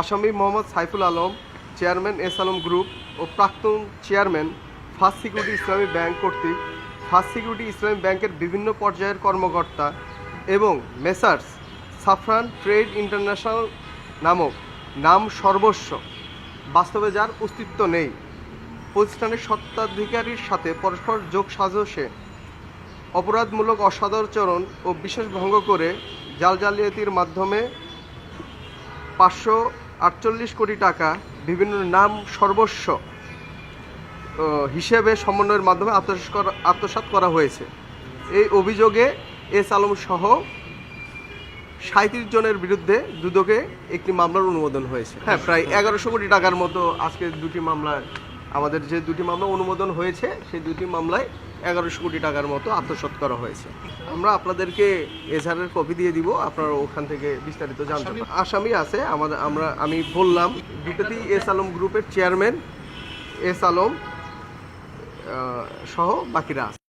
আসামি Mohammad Saiful Alam, chairman S Alam group ও প্রাক্তন chairman first security Islami bank কর্তৃক first security Islami ব্যাংকের বিভিন্ন পর্যায়ের কর্মকর্তা এবং মেসার্স সাফরান ট্রেড ইন্টারন্যাশনাল নামক নাম সর্বস্ব। বাস্তবে যার অস্তিত্ব নেই। প্রতিষ্ঠানের সত্ত্বাধিকারীর সাথে পরস্পর যোগ সাজসে। অপরাধমূলক অসদাচরণ ও বিশেষ ভঙ্গ করে জাল জালিয়াতির মাধ্যমে পাঁচশো আটচল্লিশ কোটি টাকা বিভিন্ন নাম সর্বস্ব হিসেবে সমন্বয়ের মাধ্যমে আত্মসাত করা করা হয়েছে। এই অভিযোগে এস আলম সহ সাঁত্রিশ জনের বিরুদ্ধে দুদকে একটি মামলার অনুমোদন হয়েছে। হ্যাঁ প্রায় এগারোশো কোটি টাকার মতো আজকে দুটি মামলায় আমাদের যে দুটি মামলা অনুমোদন হয়েছে সেই দুটি মামলায় এগারোশো কোটি টাকার মতো আত্মসাত করা হয়েছে। আমরা আপনাদেরকে এজাহারের কপি দিয়ে দিব আপনারা ওখান থেকে বিস্তারিত জানতে আসামি আছে আমাদের আমরা আমি বললাম বিপতি এস আলম গ্রুপের চেয়ারম্যান এস আলম সহ বাকিরা আছে।